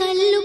కళ్ళు